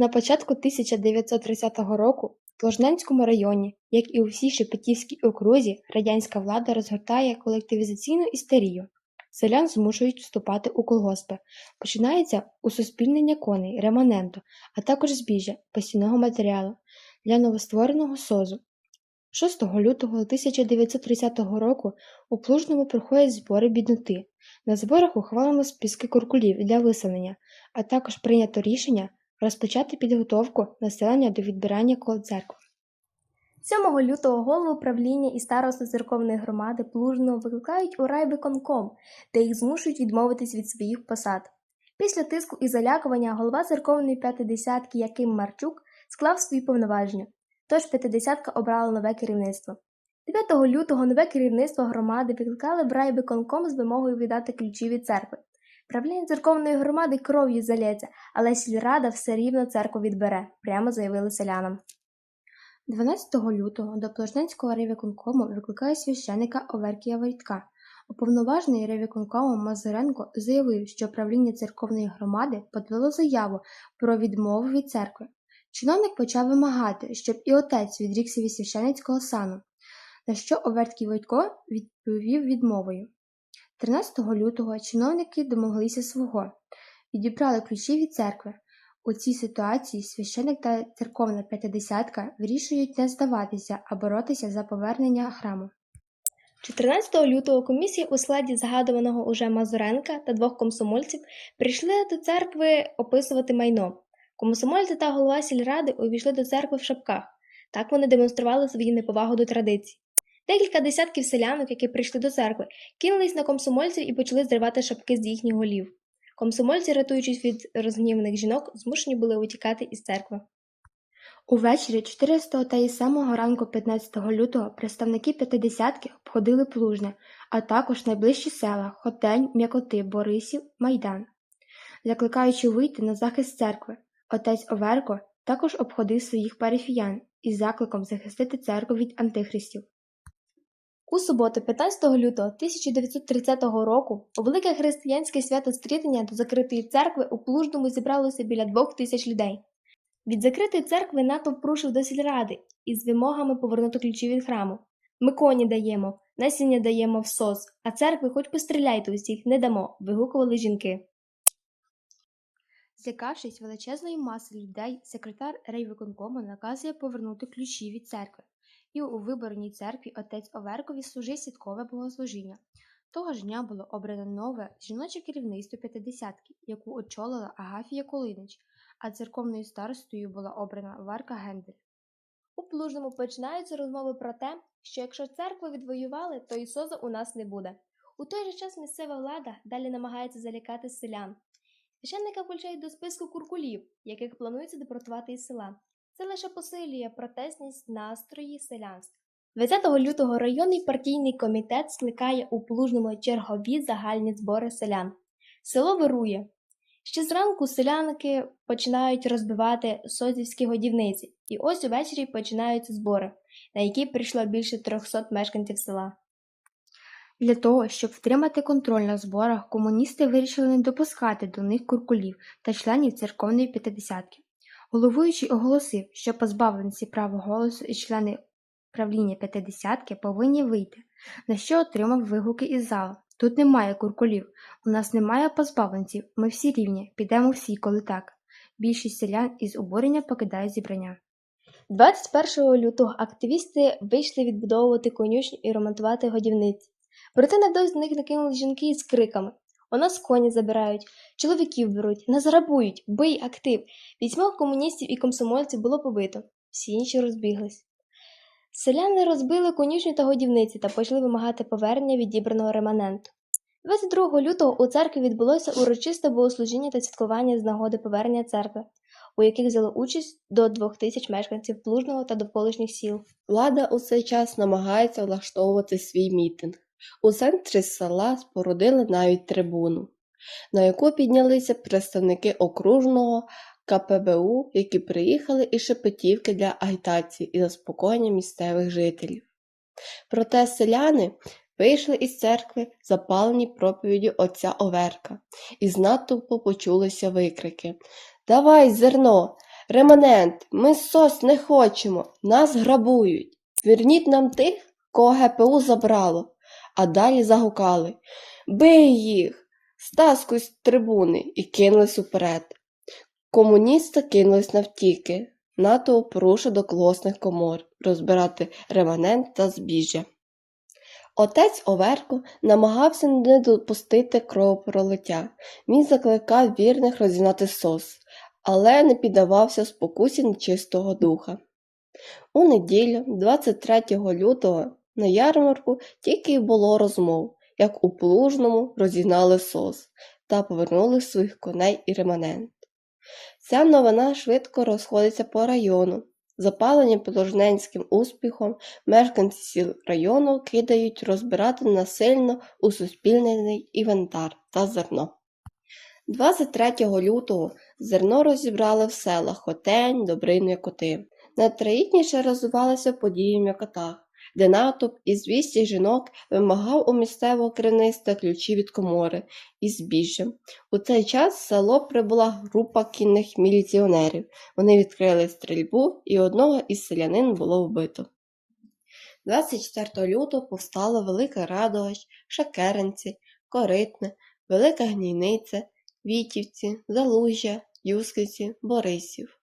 На початку 1930 року в Пложненському районі, як і у всій Шепетівській окрузі, радянська влада розгортає колективізаційну істерію. Селян змушують вступати у колгоспи. Починається усуспільнення коней, реманенту, а також збіжжя, посівного матеріалу для новоствореного СОЗу. 6 лютого 1930 року у Плужному проходять збори бідноти. На зборах ухвалено списки куркулів для виселення, а також прийнято рішення розпочати підготовку населення до відбирання коло церкви. 7 лютого голову правління і старосту церковної громади Плужного викликають у райвиконком, де їх змушують відмовитись від своїх посад. Після тиску і залякування голова церковної п'ятидесятки Яким Марчук склав свої повноваження, тож п'ятидесятка обрала нове керівництво. 9 лютого нове керівництво громади викликали в райвиконком з вимогою віддати ключі від церкви. Правління церковної громади кров'ю залється, але сільрада все рівно церкву відбере, прямо заявили селянам. 12 лютого до Плошненського райвиконкому викликає священика Оверкія Войтка. Уповноважений райвиконкомом Мазуренко заявив, що правління церковної громади подало заяву про відмову від церкви. Чиновник почав вимагати, щоб і отець відрікся від священицького сану, на що Оверткий Войтко відповів відмовою. 13 лютого чиновники домоглися свого, відібрали ключі від церкви. У цій ситуації священик та церковна п'ятидесятка вирішують не здаватися, а боротися за повернення храму. 14 лютого комісія у складі згадуваного уже Мазуренка та двох комсомольців прийшли до церкви описувати майно. Комсомольці та голова сільради увійшли до церкви в шапках. Так вони демонстрували свою неповагу до традицій. Декілька десятків селянок, які прийшли до церкви, кинулись на комсомольців і почали зривати шапки з їхніх голів. Комсомольці, рятуючись від розгніваних жінок, змушені були утікати із церкви. Увечері 14 та й самого ранку 15 лютого представники п'ятидесятки обходили Плужне, а також найближчі села Хотень, М'якоти, Борисів, Майдан. Закликаючи вийти на захист церкви, отець Оверко також обходив своїх парафіян із закликом захистити церкву від антихристів. У суботу, 15 лютого 1930 року, у велике християнське свято стрітання до закритої церкви у Плужному зібралося біля двох тисяч людей. Від закритої церкви натовп рушив до сільради із вимогами повернути ключі від храму. Ми коні даємо, насіння даємо в сос, а церкви хоч постріляйте усіх, не дамо, вигукували жінки. Злякавшись величезної маси людей, секретар райвиконкому наказує повернути ключі від церкви, і у виборній церкві отець Оверкові служить святкове богослужіння. Того ж дня було обрано нове жіноче керівництво п'ятидесятки, яку очолила Агафія Колинич, а церковною старостою була обрана Варка Гендель. У Плужному починаються розмови про те, що якщо церкву відвоювали, то і соза у нас не буде. У той же час місцева влада далі намагається залякати селян. Священника включають до списку куркулів, яких планується депортувати із села. Це лише посилює протестність настрої селянства. 20 лютого районний партійний комітет скликає у Плужному чергові загальні збори селян. Село вирує. Ще зранку селянки починають розбивати созівські годівниці, і ось увечері починаються збори, на які прийшло більше 300 мешканців села. Для того, щоб втримати контроль на зборах, комуністи вирішили не допускати до них куркулів та членів церковної п'ятидесятки. Головуючий оголосив, що позбавленці права голосу і члени правління п'ятидесятки повинні вийти, на що отримав вигуки із залу. Тут немає куркулів, у нас немає позбавленців, ми всі рівні, підемо всі, коли так. Більшість селян із обурення покидають зібрання. 21 лютого активісти вийшли відбудовувати конюшню і ремонтувати годівниці. Проте невдовзі на них накинули жінки із криками: У нас коні забирають, чоловіків беруть, нас грабують, бий актив. Вісьмох комуністів і комсомольців було побито, всі інші розбіглись. Селяни розбили конюшню та годівниці та почали вимагати повернення відібраного реманенту. 22 лютого у церкві відбулося урочисте богослужіння та святкування з нагоди повернення церкви, у яких взяли участь до двох тисяч мешканців Плужного та довколишніх сіл. Влада у цей час намагається влаштовувати свій мітинг. У центрі села спорудили навіть трибуну, на яку піднялися представники окружного КПБУ, які приїхали із Шепетівки для агітації і заспокоєння місцевих жителів. Проте селяни вийшли із церкви, запалені проповіддю отця Оверка, і з натовпу почулися викрики Давай, зерно! Реманент, ми сос не хочемо, нас грабують. Верніть нам тих, кого ГПУ забрало. А далі загукали Бий їх! Стаскуй з трибуни і кинулись уперед. Комуністи кинулись навтіки, НАТО порушив до клосних комор розбирати реманент та збіжжя. Отець Оверко намагався не допустити кровопролиття. Він закликав вірних розігнати сос, але не піддавався спокусі нечистого духа. У неділю, 23 лютого, на ярмарку тільки й було розмов, як у Плужному розігнали сос та повернули своїх коней і реманент. Ця новина швидко розходиться по району. Запалені положненським успіхом, мешканці сіл району кидають розбирати насильно у суспільний інвентар та зерно. 23 лютого зерно розібрали в селах Хотень, Добрину і Коти. Найтрагітніше розвивалися події в м'якотах, де натовп із 200 жінок вимагав у місцевого керівництва ключі від комори із збіжжям. У цей час в село прибула група кінних міліціонерів. Вони відкрили стрільбу, і одного із селянин було вбито. 24 лютого повстало Велика Радовищ, Шакеринці, Коритне, Велика Гнійниця, Вітівці, Залужжя, Юсківці, Борисів.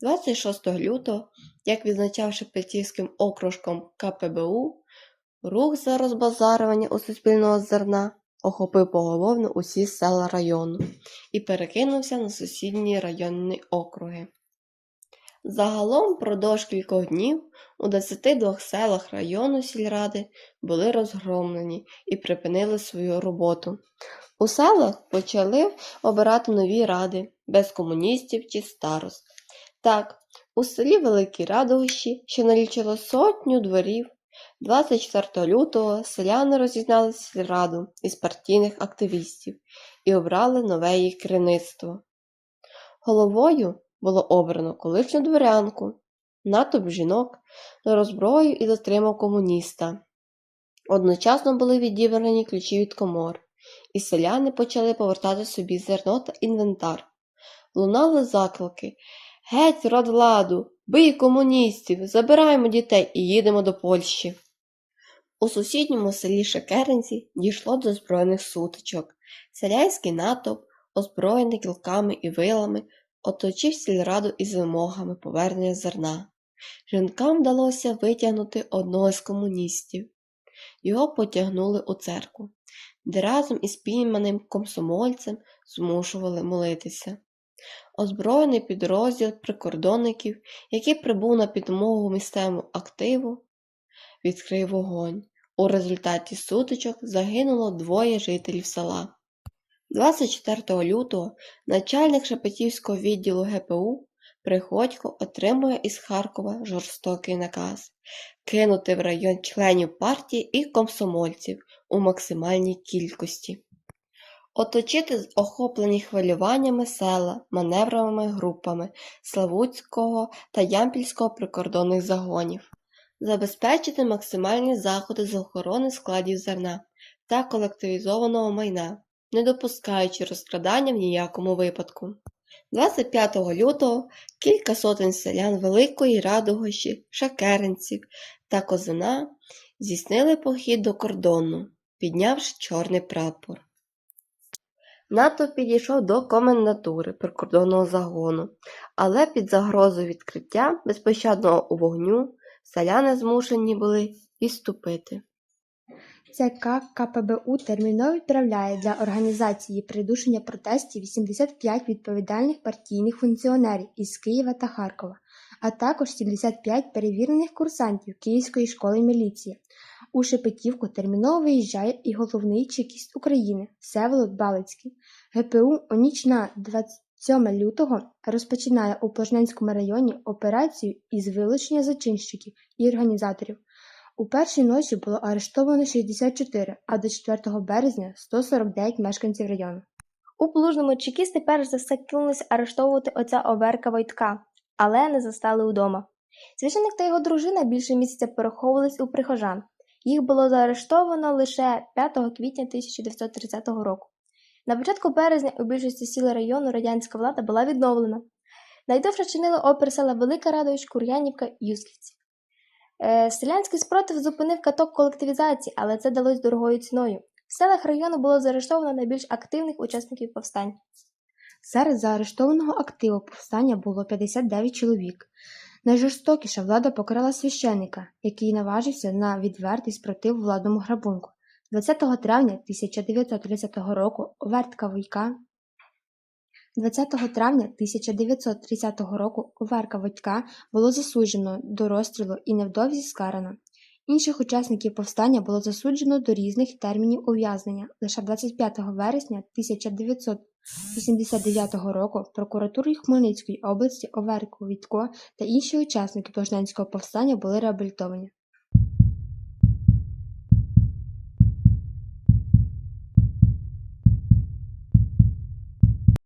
26 лютого, як відзначав Шепетівським окружком КПБУ, рух за розбазарювання у суспільного зерна охопив поголовно усі села району і перекинувся на сусідні районні округи. Загалом впродовж кількох днів у 22 селах району сільради були розгромлені і припинили свою роботу. У селах почали обирати нові ради без комуністів чи старост. Так, у селі Великі Радовищі, що налічило сотню дворів, 24 лютого селяни розігнали сільраду із партійних активістів і обрали нове її керівництво. Головою було обрано колишню дворянку, натовп жінок, роззброїв і затримав комуніста. Одночасно були відібрані ключі від комор, і селяни почали повертати собі зерно та інвентар. Лунали заклики Геть родвладу, бий комуністів, забираємо дітей і їдемо до Польщі. У сусідньому селі Шекеринці дійшло до збройних сутичок. Селянський натовп, озброєний кілками і вилами, оточив сільраду із вимогами повернення зерна. Жінкам вдалося витягнути одного з комуністів. Його потягнули у церкву, де разом із пійманим комсомольцем змушували молитися. Озброєний підрозділ прикордонників, який прибув на підмогу місцевому активу, відкрив вогонь. У результаті сутичок загинуло двоє жителів села. 24 лютого начальник Шепетівського відділу ГПУ Приходько отримує із Харкова жорстокий наказ кинути в район членів партії і комсомольців у максимальній кількості, оточити охоплені хвилюваннями села маневровими групами Славутського та Ямпільського прикордонних загонів, забезпечити максимальні заходи з охорони складів зерна та колективізованого майна, не допускаючи розкрадання в ніякому випадку. 25 лютого кілька сотень селян Великої Радогощі, Шакеринців та Козина здійснили похід до кордону, піднявши чорний прапор. НАТО підійшов до комендатури прикордонного загону, але під загрозою відкриття безпощадного вогню селяни змушені були відступити. ЦК КПБУ терміново відправляє для організації придушення протестів 85 відповідальних партійних функціонерів із Києва та Харкова, а також 75 перевірених курсантів Київської школи міліції. У Шепетівку терміново виїжджає і головний чекіст України Всеволод Балицький. ГПУ у ніч на 27 лютого розпочинає у Пожненському районі операцію із вилучення зачинщиків і організаторів. У першій ночі було арештовано 64, а до 4 березня 149 мешканців району. У Плужному чекісти перш за все кинулись арештовувати отця Оверка Войтка, але не застали удома. Священик та його дружина більше місяця переховувались у прихожан. Їх було заарештовано лише 5 квітня 1930 року. На початку березня у більшості сіл району радянська влада була відновлена. Найдовше чинили опір села Велика Радович, Кур'янівка, Юсківці. Е, селянський спротив зупинив каток колективізації, але це далось дорогою ціною. В селах району було заарештовано найбільш активних учасників повстань. Серед заарештованого активу повстання було 59 чоловік. Найжорстокіша влада покарала священика, який наважився на відвертий спротив владному грабунку. 20 травня 1930 року Овертка Войка 20 травня 1930 року Оверка Войка було засуджено до розстрілу і невдовзі скарано. Інших учасників повстання було засуджено до різних термінів ув'язнення. Лише 25 вересня 1989 року прокуратурою Хмельницької області Оверко Вітко та інші учасники Плошненського повстання були реабілітовані.